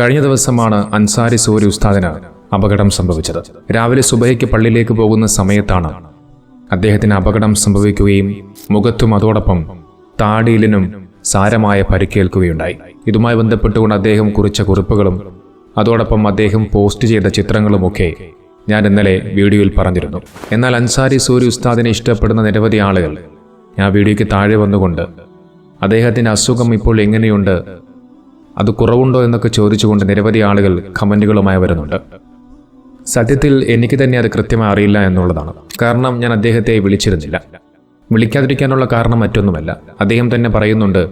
കഴിഞ്ഞ ദിവസമാണ് അൻസാരി സൂരി ഉസ്താദിന് അപകടം സംഭവിച്ചത്. രാവിലെ സുബഹയ്ക്ക് പള്ളിയിലേക്ക് പോകുന്ന സമയത്താണ് അദ്ദേഹത്തിന് അപകടം സംഭവിക്കുകയും മുഖത്തും അതോടൊപ്പം താടിയിലിനും സാരമായ പരിക്കേൽക്കുകയുണ്ടായി. ഇതുമായി ബന്ധപ്പെട്ടുകൊണ്ട് അദ്ദേഹം കുറിച്ച കുറിപ്പുകളും അതോടൊപ്പം അദ്ദേഹം പോസ്റ്റ് ചെയ്ത ചിത്രങ്ങളുമൊക്കെ ഞാൻ ഇന്നലെ വീഡിയോയിൽ പറഞ്ഞിരുന്നു. എന്നാൽ അൻസാരി സൂരി ഉസ്താദിനെ ഇഷ്ടപ്പെടുന്ന നിരവധി ആളുകൾ ഞാൻ വീഡിയോയ്ക്ക് താഴെ വന്നുകൊണ്ട് അദ്ദേഹത്തിന്റെ അസുഖം ഇപ്പോൾ എങ്ങനെയുണ്ട് അത് കുറവുണ്ടോ എന്നൊക്കെ ചോദിച്ചുകൊണ്ട് നിരവധി ആളുകൾ കമന്റുകളുമായി വരുന്നുണ്ട്. സത്യത്തിൽ എനിക്ക് തന്നെ അത് കൃത്യമായി അറിയില്ല എന്നുള്ളതാണ്. കാരണം ഞാൻ അദ്ദേഹത്തെ വിളിച്ചിരുന്നില്ല. വിളിക്കാതിരിക്കാനുള്ള കാരണം മറ്റൊന്നുമല്ല. അദ്ദേഹം തന്നെ പറയുന്നുണ്ട്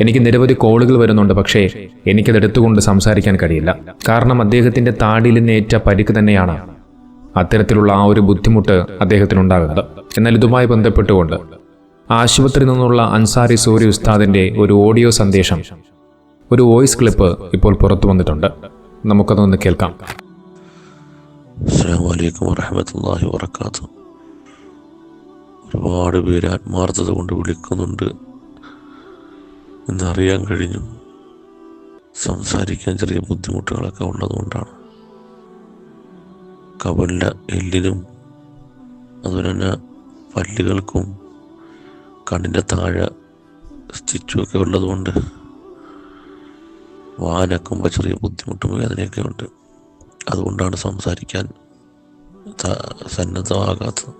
എനിക്ക് നിരവധി കോളുകൾ വരുന്നുണ്ട് പക്ഷേ എനിക്കത് എടുത്തുകൊണ്ട് സംസാരിക്കാൻ കഴിയില്ല. കാരണം അദ്ദേഹത്തിന്റെ താടിയിലിനേറ്റ പരിക്ക് തന്നെയാണ് അത്തരത്തിലുള്ള ആ ഒരു ബുദ്ധിമുട്ട് അദ്ദേഹത്തിനുണ്ടാകുന്നത്. എന്നാൽ ഇതുമായി ബന്ധപ്പെട്ടുകൊണ്ട് ആശുപത്രിയിൽ നിന്നുള്ള അൻസാരി സൂര്യ ഉസ്താദിന്റെ ഒരു ഓഡിയോ സന്ദേശം ഒരു വോയിസ് ക്ലിപ്പ് ഇപ്പോൾ പുറത്തു വന്നിട്ടുണ്ട്. നമുക്കതൊന്ന് കേൾക്കാം. ഒരുപാട് പേര് ആത്മാർത്ഥത കൊണ്ട് വിളിക്കുന്നുണ്ട്. എന്നറിയാൻ കഴിഞ്ഞു. സംസാരിക്കാൻ ചെറിയ ബുദ്ധിമുട്ടുകളൊക്കെ ഉള്ളതുകൊണ്ടാണ്. കവലിന്റെ എല്ലിനും അതുപോലെ തന്നെ പല്ലുകൾക്കും കണ്ണിന്റെ താഴെ സ്റ്റിച്ചുമൊക്കെ ഉള്ളതുകൊണ്ട് വാനക്കുമ്പോൾ ചെറിയ ബുദ്ധിമുട്ടും വേദനയൊക്കെ ഉണ്ട് അതുകൊണ്ടാണ് സംസാരിക്കാൻ സന്നദ്ധമാകാത്തത്.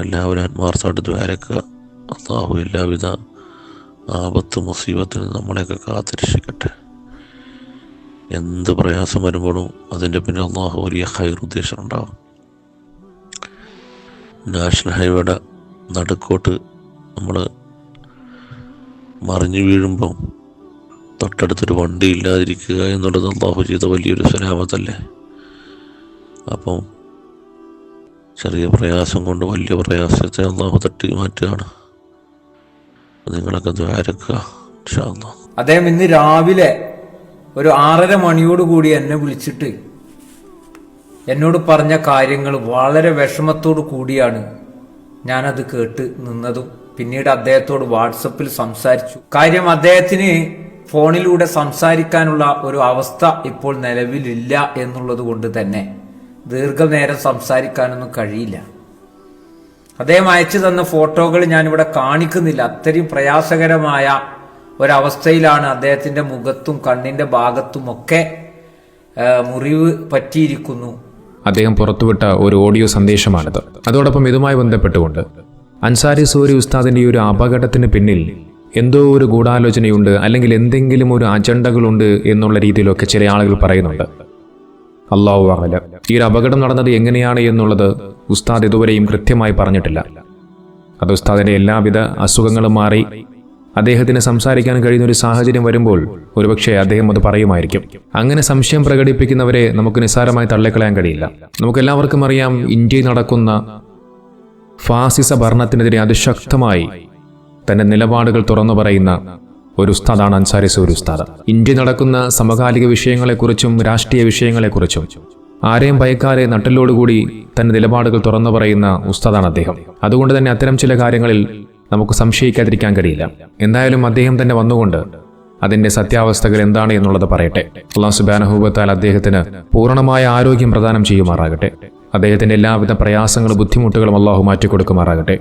എല്ലാവരും ആത്മാർത്ഥമായിട്ട് ദ്വാരക്കുക. അള്ളാഹു എല്ലാവിധ ആപത്ത് മുസീബത്തിൽ നമ്മളെയൊക്കെ കാത്തിരക്ഷിക്കട്ടെ. എന്ത് പ്രയാസം വരുമ്പോഴും അതിന്റെ പിന്നെ അള്ളാഹു വലിയ ഹൈർ ഉദ്ദേശം ഉണ്ടാവും. നാഷണൽ ഹൈവേയുടെ നടുക്കോട്ട് നമ്മൾ മറിഞ്ഞു വീഴുമ്പം തൊട്ടടുത്തൊരു വണ്ടി ഇല്ലാതിരിക്കുക എന്നുള്ളത് അള്ളാഹു ചെയ്ത വലിയൊരു സലാമത്തല്ലേ അപ്പം ചെറിയ പ്രയാസം കൊണ്ട് വലിയ പ്രയാസത്തെ അള്ളാഹു തട്ടി മാറ്റുകയാണ്. നിങ്ങളൊക്കെ ദ്വാരക്കുക. അദ്ദേഹം ഇന്ന് രാവിലെ ഒരു ആറര മണിയോട് കൂടി എന്നെ വിളിച്ചിട്ട് എന്നോട് പറഞ്ഞ കാര്യങ്ങൾ വളരെ വിഷമത്തോടു കൂടിയാണ് ഞാനത് കേട്ട് നിന്നതും പിന്നീട് അദ്ദേഹത്തോട് വാട്സപ്പിൽ സംസാരിച്ചു. കാര്യം അദ്ദേഹത്തിന് ഫോണിലൂടെ സംസാരിക്കാനുള്ള ഒരു അവസ്ഥ ഇപ്പോൾ നിലവിലില്ല എന്നുള്ളത് കൊണ്ട് തന്നെ ദീർഘനേരം സംസാരിക്കാനൊന്നും കഴിയില്ല. അദ്ദേഹം അയച്ചു തന്ന ഫോട്ടോകൾ ഞാനിവിടെ കാണിക്കുന്നില്ല. അത്രയും പ്രയാസകരമായ ഒരവസ്ഥയിലാണ് അദ്ദേഹത്തിന്റെ മുഖത്തും കണ്ണിന്റെ ഭാഗത്തും ഒക്കെ മുറിവ് പറ്റിയിരിക്കുന്നു. അദ്ദേഹം പുറത്തുവിട്ട ഒരു ഓഡിയോ സന്ദേശമാണിത്. അതോടൊപ്പം ഇതുമായി ബന്ധപ്പെട്ടുകൊണ്ട് അൻസാരി സൂരി ഉസ്താദിന്റെ ഈ ഒരു അപകടത്തിന് പിന്നിൽ എന്തോ ഒരു ഗൂഢാലോചനയുണ്ട് അല്ലെങ്കിൽ എന്തെങ്കിലും ഒരു അജണ്ടകളുണ്ട് എന്നുള്ള രീതിയിലൊക്കെ ചില ആളുകൾ പറയുന്നുണ്ട്. അള്ളാഹു അഹല. ഈ ഒരു അപകടം നടന്നത് എങ്ങനെയാണ് എന്നുള്ളത് ഉസ്താദ് ഇതുവരെയും കൃത്യമായി പറഞ്ഞിട്ടില്ല. അത് ഉസ്താദിന്റെ എല്ലാവിധ അസുഖങ്ങളും മാറി. അദ്ദേഹത്തിന് സംസാരിക്കാൻ കഴിയുന്ന ഒരു സാഹചര്യം വരുമ്പോൾ ഒരുപക്ഷെ അദ്ദേഹം അത് പറയുമായിരിക്കും. അങ്ങനെ സംശയം പ്രകടിപ്പിക്കുന്നവരെ നമുക്ക് നിസ്സാരമായി തള്ളിക്കളയാൻ കഴിയില്ല. നമുക്കെല്ലാവർക്കും അറിയാം ഇന്ത്യയിൽ നടക്കുന്ന ഫാസിസ ഭരണത്തിനെതിരെ അതിശക്തമായി തന്റെ നിലപാടുകൾ തുറന്നു പറയുന്ന ഒരു ഉസ്താദാണ് അൻസാരി സൂർ ഉസ്താദ്. ഇന്ത്യ നടക്കുന്ന സമകാലിക വിഷയങ്ങളെക്കുറിച്ചും രാഷ്ട്രീയ വിഷയങ്ങളെക്കുറിച്ചും ആരെയും ഭയക്കാരെ നട്ടിലോടുകൂടി തന്റെ നിലപാടുകൾ തുറന്നു പറയുന്ന ഉസ്താദാണ് അദ്ദേഹം. അതുകൊണ്ട് തന്നെ അത്തരം ചില കാര്യങ്ങളിൽ നമുക്ക് സംശയിക്കാതിരിക്കാൻ കഴിയില്ല. എന്തായാലും അദ്ദേഹം തന്നെ വന്നുകൊണ്ട് അതിന്റെ സത്യാവസ്ഥകൾ എന്താണ് എന്നുള്ളത് പറയട്ടെ. അള്ളാഹു സുബാനഹൂബത്താൽ അദ്ദേഹത്തിന് പൂർണമായ ആരോഗ്യം പ്രദാനം ചെയ്യുമാറാകട്ടെ. അദ്ദേഹത്തിന്റെ എല്ലാവിധ പ്രയാസങ്ങളും ബുദ്ധിമുട്ടുകളും അള്ളാഹു മാറ്റിക്കൊടുക്കുമാറാകട്ടെ.